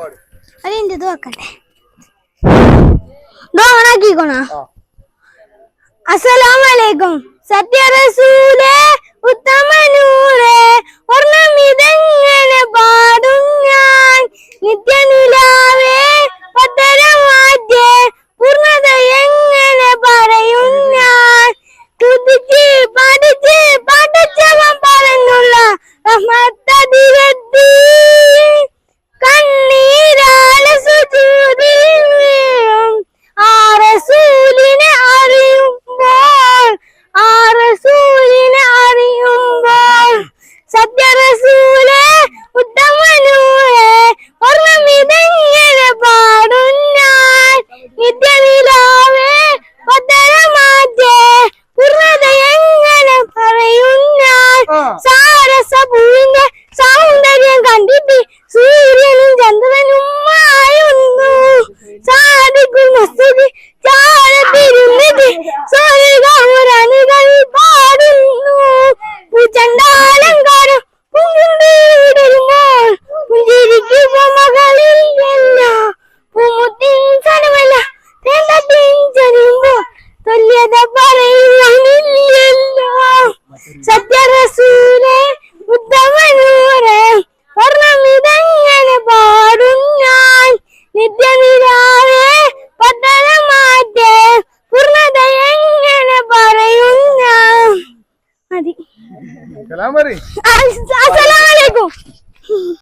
പാട് അതിന്റെ ഇത് വെക്കട്ടെ. ഓണാക്കിക്കോണോ? ആ. അസ്സലാമലൈക്കും. സത്യ റസൂലേ ഉത്തമ Sabda. സത്യറസൂലെ ബുദ്ധമനൂരെ പറഞ്ഞിതങ്ങനെ പാടും ഞാൻ നിത്യനിരാവേ പട്ടണമാറ്റേ പൂർണത എങ്ങനെ പറയും. ഞാൻ മതി അസ്സലാമലൈക്കും